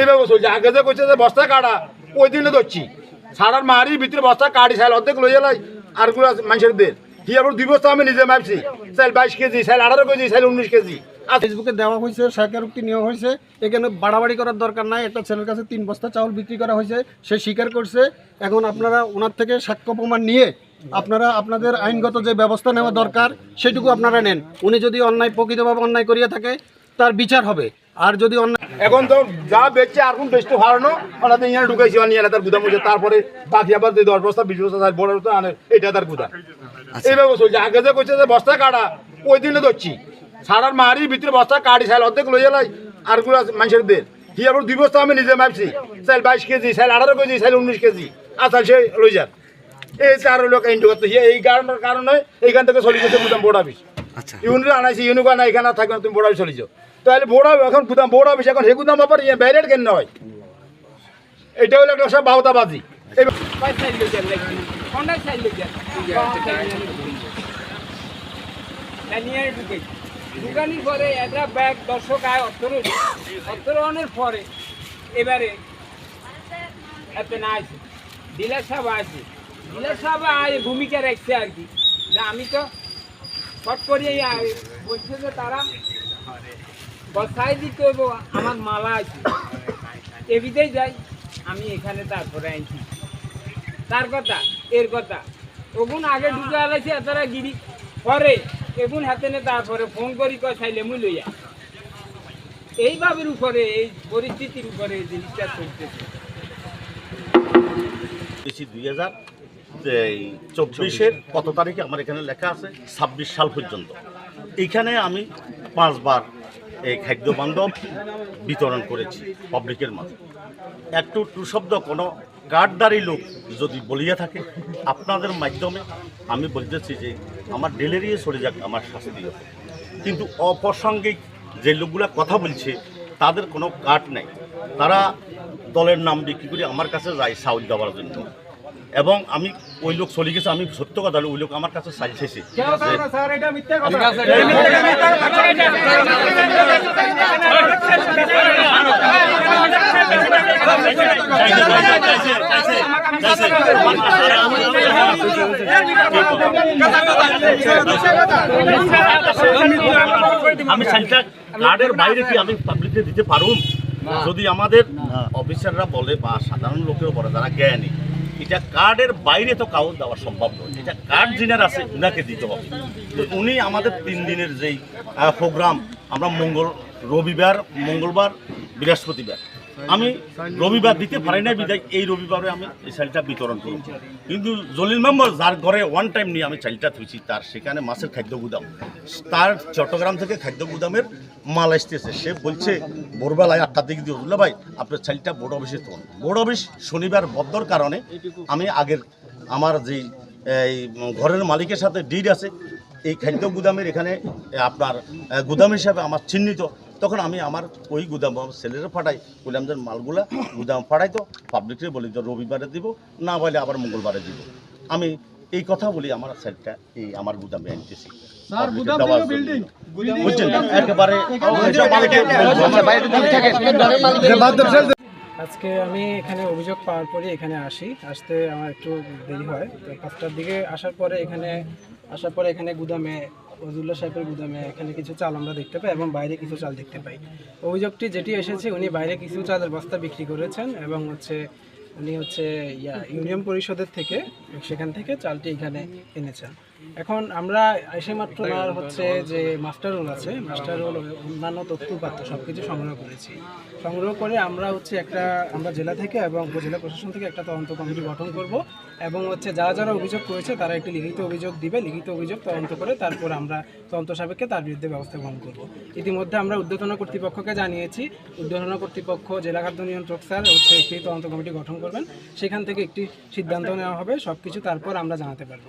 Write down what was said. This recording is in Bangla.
এইভাবে চলছে আগে যে কইছে যে বস্তা কাটা ওই দিনে ধরছি। সারার মারি ভিতরে বস্তা কাটি সাইল অর্ধেক লইয়া লাই আরগুলো মানুষের দের কি আবার দুই বস্তা আমি নিজে মাপছি। সাইল বাইশ কেজি সাইল আঠারো কেজি সাইল উনিশ কেজি। আর ফেসবুকে দেওয়া হয়েছে স্বীকারোক্তি নেওয়া হয়েছে। এখানে বাড়াবাড়ি করার দরকার নাই। একটা ছেলের কাছে তিন বস্তা চাউল বিক্রি করা হয়েছে সে স্বীকার করছে। এখন আপনারা ওনার থেকে সাক্ষ্য প্রমাণ নিয়ে আপনারা আপনাদের আইনগত যে ব্যবস্থা নেওয়া দরকার সেটুকু আপনারা নেন। উনি যদি অন্যায় প্রকৃতভাবে অন্যায় করিয়া থাকে তার বিচার হবে। আর যদি এখন তো যা বেচছে আর কোন বেচতে হারানো ওনাতে ইয়ে ঢুকাইছি নিয়ে তার গুদাম হচ্ছে তারপরে বাকি আবার যে দশ বস্তা বিশ বস্তা বড় বস্তা আনে এটা তার গুদাম। এইভাবে চলছে। আগে যে কইছে যে বস্তা কাটা ওই দিনে ধরছি। সারার মারি ভিতরে বস্তা কাটি সাইল অর্ধেক লইয়া লাই আরগুলো মানুষের দের কি আবার দুই বস্তা আমি নিজে মাপছি। সাইল বাইশ কেজি সাইল আঠারো কেজি সাইল উনিশ কেজি। আর সাইল সে লই যান। এই চার লোক এই কারণের কারণে এইখান থেকে চলে গেছে গুদাম বোর্ড অফিস আচ্ছা ইউনিট আনাইছি ইউনিক আনা এখানে থাকবে না তুমি বোর্ড অফিস চলে যাও। তাহলে বোর্ড অফিস এখন গুদাম বোর্ড অফিস? এখন হে গুদাম ব্যাপার ইয়ে ব্যারিয়ার কেন হয়? এটা হলো একটা সব বাউতাবাজি। এই দোকানি পরে একটা ব্যাগ দর্শক আয় অর্থর অর্থরণের পরে এবারে এত না আছে। ডিলার সাহেব আছে। ডিলার সাহেব আয় ভূমিকা রাখছে আর কি। আমি তো শর্ট করে বলছে যে তারা বসায় দিতে হইব, আমার মালা আছে। এবিতেই যাই, আমি এখানে তারপরে আনছি তার কথা, এর কথা। ওগুন আগে ঢুকে আলাইছে তারা গিরি। পরে এগুন হাতে নে তারপরে ফোন করি, কয় চাইলে মুই লইয়া এইভাবের উপরে, এই পরিস্থিতির উপরে জিনিসটা চলতেছে। বেশি দুই হাজার এই চব্বিশের কত তারিখে আমার এখানে লেখা আছে? ছাব্বিশ সাল পর্যন্ত। এইখানে আমি পাঁচবার এই খাদ্য বান্ধব বিতরণ করেছি পাবলিকের মাঝে। একটু টু শব্দ কোনো কার্ডদারি লোক যদি বলিয়া থাকে, আপনাদের মাধ্যমে আমি বলতেছি যে আমার ডেলিরিয়ে চলে যাক, আমার শাস্তি কিন্তু অপ্রাসঙ্গিক যে লোকগুলা কথা বলছে, তাদের কোনো কার্ড নেই। তারা দলের নাম বিক্রি করে আমার কাছে যায় চাউল দেওয়ার জন্য। এবং আমি ওই লোক চলে গেছে আমি সত্য কথা ওই লোক আমার কাছে শেষে আমি চাইলটা কার্ডের বাইরে কি আমি পাবলিককে দিতে পারুম যদি আমাদের অফিসাররা বলে বা সাধারণ লোকেও বলে যারা জ্ঞানী এটা কার্ডের বাইরে তো কাউ দেওয়া সম্ভব নয়। এটা কার্ড যিনার আছে, উনাকে দিতে হবে। তো উনি আমাদের তিন দিনের যেই প্রোগ্রাম আমরা মঙ্গল, রবিবার, মঙ্গলবার, বৃহস্পতিবার। আমি রবিবার দিতে পারি না বিদায়, এই রবিবারে আমি এই চালটা বিতরণ করব। কিন্তু জলিল মেম্বার যার ঘরে ওয়ান টাইম নিয়ে আমি চালটা থুইছি, তার সেখানে মাছের খাদ্য গুদাম। তার চট্টগ্রাম থেকে খাদ্য গুদামের মাল আসতেছে। সে বলছে, ভোরবেলায় আটটার দিকে দিয়ে বুঝলো ভাই, আপনার চালটা বোর্ড অফিসে তোল বোর্ড অফিস শনিবার বদ্ধর কারণে আমি আগের আমার যেই, এই, ঘরের মালিকের সাথে ডিড আছে। এই খাদ্য গুদামের এখানে আপনার গুদাম হিসাবে আমার চিহ্নিত। তখন আমি আমার ওই গুদাম আমার ছেলেরা ফাটাই বললাম যে মালগুলা গুদাম ফাটাই তো পাবলিকরে বলি যে রবিবারে দিব না বলে আবার মঙ্গলবারে দিব। আমি এই কথা বলি আমার সেলটা এই আমার গুদামে আনতেছি আজকে আমি এখানে অভিযোগ পাওয়ার পরে এখানে আসি। আসতে আমার একটু দেরি হয়। তো পাঁচটার দিকে আসার পরে এখানে আসার পরে এখানে গুদামে ফজুল্লাহ সাহেবের গুদামে এখানে কিছু চাল আমরা দেখতে পাই এবং বাইরে কিছু চাল দেখতে পাই। অভিযোগটি যেটি এসেছে, উনি বাইরে কিছু চালের বস্তা বিক্রি করেছেন এবং হচ্ছে উনি হচ্ছে ইয়া ইউনিয়ন পরিষদের থেকে, সেখান থেকে চালটি এখানে এনেছেন। এখন আমরা এসে মাত্র আর হচ্ছে যে মাস্টার রোল আছে মাস্টার রোল অন্যান্য তথ্যপাত্র সব কিছু সংগ্রহ করেছি। সংগ্রহ করে আমরা হচ্ছে একটা, আমরা জেলা থেকে এবং উপজেলা প্রশাসন থেকে একটা তদন্ত কমিটি গঠন করব এবং হচ্ছে যারা যারা অভিযোগ করেছে তারা একটি লিখিত অভিযোগ দিবে, লিখিত অভিযোগ তদন্ত করে তারপর আমরা তদন্ত সাপেক্ষে তার বিরুদ্ধে ব্যবস্থা গ্রহণ করব। ইতিমধ্যে আমরা উদ্বোধন কর্তৃপক্ষকে জানিয়েছি উদ্বোধন কর্তৃপক্ষ জেলা খাদ্য নিয়ন্ত্রক স্যার হচ্ছে একটি তদন্ত কমিটি গঠন করবেন। সেখান থেকে একটি সিদ্ধান্ত নেওয়া হবে সব কিছু তারপর আমরা জানাতে পারব।